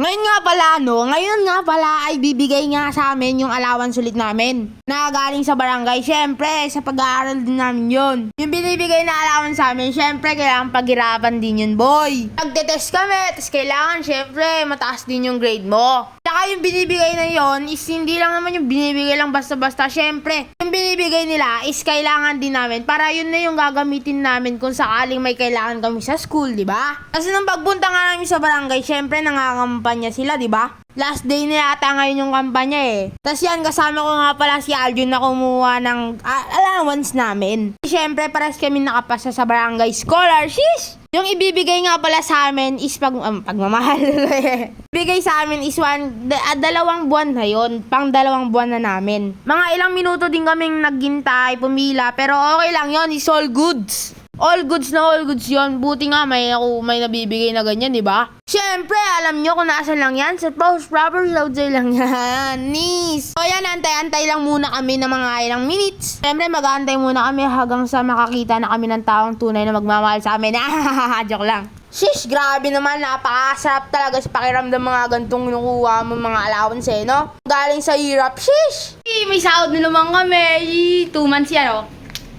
Ngayon nga pala, no? Ngayon nga pala ay bibigay nga sa amin yung allowance ulit namin. Na galing sa barangay. Siyempre, sa pag-aaral din namin yun. Yung binibigay na allowance sa amin, siyempre, kailangan paghirapan din yun, boy. Nagtetest kami, tapos kailangan, siyempre, mataas din yung grade mo. Tsaka yung binibigay na yon is hindi lang naman yung binibigay lang basta-basta. Siyempre, yung binibigay nila is kailangan din namin para yun na yung gagamitin namin kung sakaling may kailangan kami sa school, di ba? Kasi nung pagpunta nga namin sa barangay, siyempre nangangampanya sila, di ba? Last day na yata ngayon yung kampanya eh. Tapos yan, kasama ko nga pala si Aljun na kumuha ng ah, allowance namin. Siyempre, pares kami nakapasa sa barangay scholarship. Yung ibibigay nga pala sa amin is pag, um, pagmamahal. Bigay sa amin is one, da- ah, dalawang buwan na yon Pang dalawang buwan na namin. Mga ilang minuto din kaming naghintay, pumila. Pero okay lang yon is all goods. All goods na all goods yon Buti nga may ako may nabibigay na ganyan, di ba? Siyempre, alam nyo kung nasan lang yan. Sa post proper sa'yo lang yan. Nis. So yan, antay-antay lang muna kami ng mga ilang minutes. Siyempre, mag-aantay muna kami hanggang sa makakita na kami ng taong tunay na magmamahal sa amin. Joke lang. Shish, grabe naman, napakasarap talaga sa pakiramdam mga gantong nakuha mo mga allowance eh, no? Galing sa Europe, shish! Eh, may sahod na naman kami. Eh, Two months yan, oh.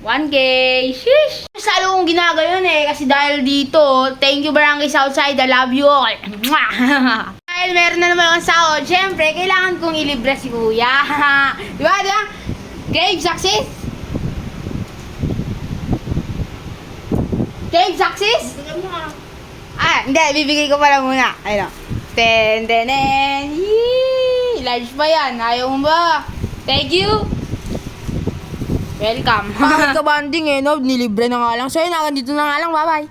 1K. Sheesh. Salo kong ginagayon eh, kasi dahil dito, thank you Barangay Southside, I love you all. Dahil meron na naman ang sahod, syempre, kailangan kong ilibre si Kuya. di ba, di ba? Grave success? Grave success? Ah, hindi, bibigay ko pala muna. Ayun. o. Ten, ten, ten. Yee! Large pa yan. Ayaw mo ba? Thank you. Welcome. Kahit ka banding eh, no? Nilibre na nga lang. So yun, hanggang dito na nga lang. Bye-bye.